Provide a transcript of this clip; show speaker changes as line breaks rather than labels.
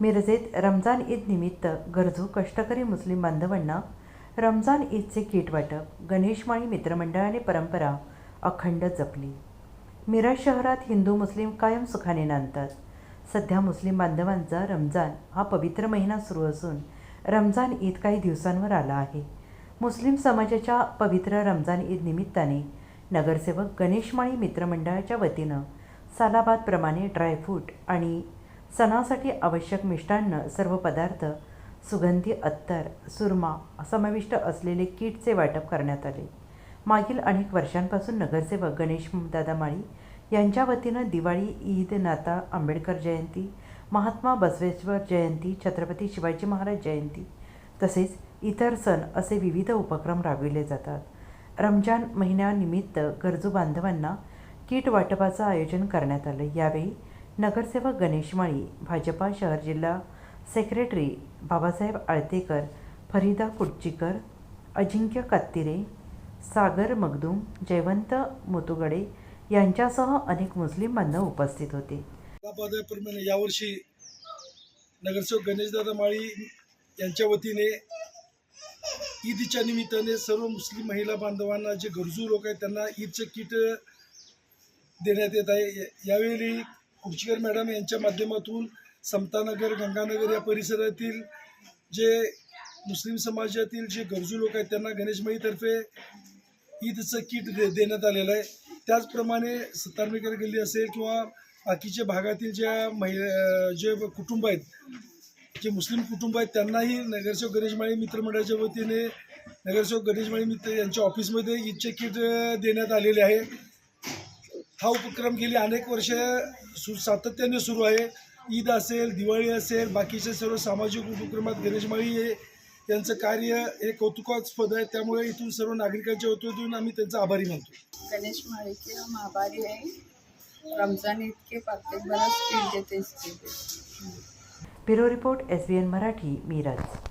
मिरजेत रमजान ईद निमित्त गरजू कष्टकरी मुस्लिम बांधवांना रमजान ईदचे किट वाटप गणेशमाळी मित्रमंडळाने परंपरा अखंड जपली. मिरज शहरात हिंदू मुस्लिम कायम सुखाने नांदतात. सध्या मुस्लिम बांधवांचा रमजान हा पवित्र महिना सुरू असून रमजान ईद काही दिवसांवर आला आहे. मुस्लिम समाजाच्या पवित्र रमजान ईद निमित्ताने नगरसेवक गणेशमाळी मित्रमंडळाच्या वतीनं सालाबादप्रमाणे ड्रायफ्रूट आणि सणासाठी आवश्यक मिष्टान्न सर्व पदार्थ सुगंधी अत्तर सुरमा समाविष्ट असलेले किटचे वाटप करण्यात आले. मागील अनेक वर्षांपासून नगरसेवक गणेश दादा माळी यांच्या वतीनं दिवाळी ईद नाता आंबेडकर जयंती महात्मा बसवेश्वर जयंती छत्रपती शिवाजी महाराज जयंती तसेच इतर सण असे विविध उपक्रम राबविले जातात. रमजान महिन्यानिमित्त गरजू बांधवांना किट वाटपाचं आयोजन करण्यात आलं. यावेळी नगरसेवक गणेश माळी भाजपा शहर जिल्हा सेक्रेटरी बाबासाहेब आळतेकर फरीदा कुटचीकर अजिंक्य कत्तिरे सागर मगदूम जयवंत मोतुगडे यांच्यासह अनेक मुस्लिम बांधव उपस्थित होते.
पदाप्रमाणे यावर्षी नगरसेवक गणेशदादा माळी यांच्या वतीने ईदच्या निमित्ताने सर्व मुस्लिम महिला बांधवांना जे गरजू लोक आहेत त्यांना ईदचं किट देण्यात येत आहे. या- यावेळी खुर्चीकर मॅडम यांच्या माध्यमातून समतानगर गंगानगर या परिसरातील जे मुस्लिम समाजातील जे गरजू लोक आहेत त्यांना गणेशमाईतर्फे ईदचं किट दे देण्यात आलेलं आहे. त्याचप्रमाणे सत्तारमेकर गल्ली असेल किंवा बाकीच्या भागातील ज्या महि जे कुटुंब आहेत जे मुस्लिम कुटुंब आहेत त्यांनाही नगरसेवक गणेशमाळी मित्रमंडळाच्या वतीने नगरसेवक गणेशमाळी मित्र यांच्या ऑफिसमध्ये ईदचे किट देण्यात आलेले आहे. हा उपक्रम गेली अनेक वर्ष सु सातत्याने सुरू आहे. ईद असेल दिवाळी असेल बाकीचे सर्व सामाजिक उपक्रमात गणेशमाळी हे यांचं कार्य हे कौतुकास्पद आहे. त्यामुळे इथून सर्व नागरिकांच्या वतीतून आम्ही त्यांचा आभारी मानतो.
गणेश माळीके हम आभारी है रमजान ईद के प्रत्येक बड़ा स्पीड देते.
Bureau report S B N Marathi Miraj.